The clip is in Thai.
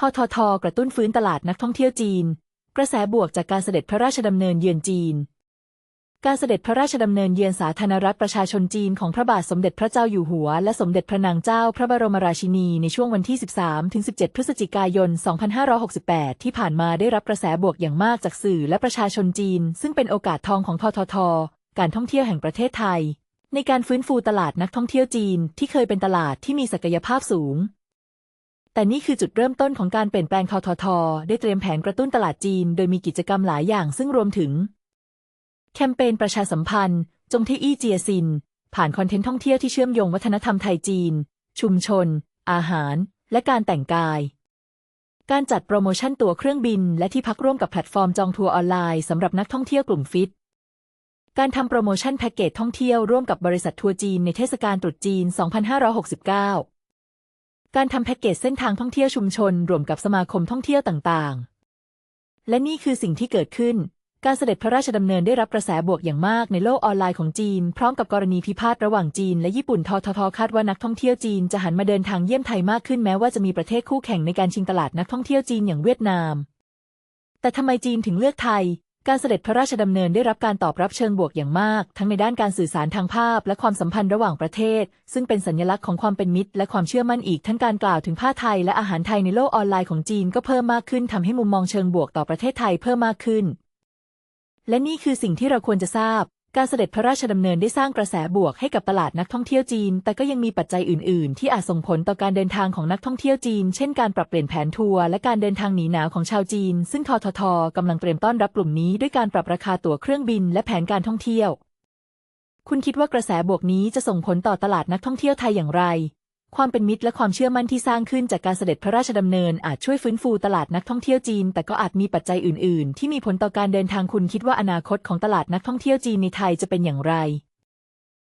ททท กระตุ้นฟื้นตลาดนักท่องเที่ยวจีน กระแสบวกจากการเสด็จพระราชดำเนินเยือนจีน การเสด็จพระราชดำเนินเยือนสาธารณรัฐประชาชนจีนของพระบาทสมเด็จพระเจ้าอยู่หัว และสมเด็จพระนางเจ้าพระบรมราชินีในช่วงวันที่ 13-17 พฤศจิกายน 2568 ที่ผ่านมาได้รับกระแสบวกอย่างมากจากสื่อและประชาชนจีน ซึ่งเป็นโอกาสทองของททท การท่องเที่ยวแห่งประเทศไทย ในการฟื้นฟูตลาดนักท่องเที่ยวจีนที่เคยเป็นตลาดที่มีศักยภาพสูง แต่นี่คือจุดเริ่มต้นของการเปลี่ยนแปลงททท ได้เตรียมแผนกระตุ้นตลาดจีน โดยมีกิจกรรมหลายอย่างซึ่งรวมถึง แคมเปญประชาสัมพันธ์ จงที่อี้เจียซิน ผ่านคอนเทนต์ท่องเที่ยวที่เชื่อมโยงวัฒนธรรมไทยจีน ชุมชน อาหาร และการแต่งกาย การจัดโปรโมชั่นตั๋วเครื่องบิน และที่พักร่วมกับแพลตฟอร์มจองทัวร์ออนไลน์สำหรับนักท่องเที่ยวกลุ่มฟิตการทำโปรโมชั่นแพ็กเกจท่องเที่ยวร่วมกับบริษัททัวร์จีนในเทศกาลตรุษจีน 2569 การทำแพ็กเกจเส้นทางท่องเที่ยวชุมชนรวมกับสมาคมท่องเที่ยวต่างๆ และนี่คือสิ่งที่เกิดขึ้น การเสด็จพระราชดำเนินได้รับกระแสบวกอย่างมากในโลกออนไลน์ของจีน พร้อมกับกรณีพิพาทระหว่างจีนและญี่ปุ่นทททคาดว่านักท่องเที่ยวจีนจะหันมาเดินทางเยี่ยมไทยมากขึ้นแม้ว่าจะมีประเทศคู่แข่งในการชิงตลาดนักท่องเที่ยวจีนอย่างเวียดนาม แต่ทำไมจีนถึงเลือกไทย การเสด็จพระราชดำเนินได้รับการตอบรับเชิงบวกอย่างมาก ทั้งในด้านการสื่อสารทางภาพ และความสัมพันธ์ระหว่างประเทศ ซึ่งเป็นสัญลักษณ์ของความเป็นมิตร และความเชื่อมั่นอีกทั้งการกล่าวถึงผ้าไทย และอาหารไทยในโลกออนไลน์ของจีนก็เพิ่มมากขึ้นทำให้มุมมองเชิงบวกต่อประเทศไทยเพิ่มมากขึ้น และนี่คือสิ่งที่เราควรจะทราบ การเสด็จพระราชดำเนินได้สร้างกระแสบวกให้กับตลาดนักท่องเที่ยวจีน แต่ก็ยังมีปัจจัยอื่น ๆ ที่อาจส่งผลต่อการเดินทางของนักท่องเที่ยวจีน เช่นการปรับเปลี่ยนแผนทัวร์และการเดินทางหนีหนาวของชาวจีน ซึ่งทททกำลังเตรียมต้อนรับกลุ่มนี้ด้วยการปรับราคาตั๋วเครื่องบินและแผนการท่องเที่ยว คุณคิดว่ากระแสบวกนี้จะส่งผลต่อตลาดนักท่องเที่ยวไทยอย่างไร ความเป็นมิตรและความเชื่อมั่นที่สร้างขึ้นจากการเสด็จพระราชดำเนินอาจช่วยฟื้นฟูตลาดนักท่องเที่ยวจีน แต่ก็อาจมีปัจจัยอื่น ๆ ที่มีผลต่อการเดินทางคุณคิดว่าอนาคตของตลาดนักท่องเที่ยวจีนในไทยจะเป็นอย่างไร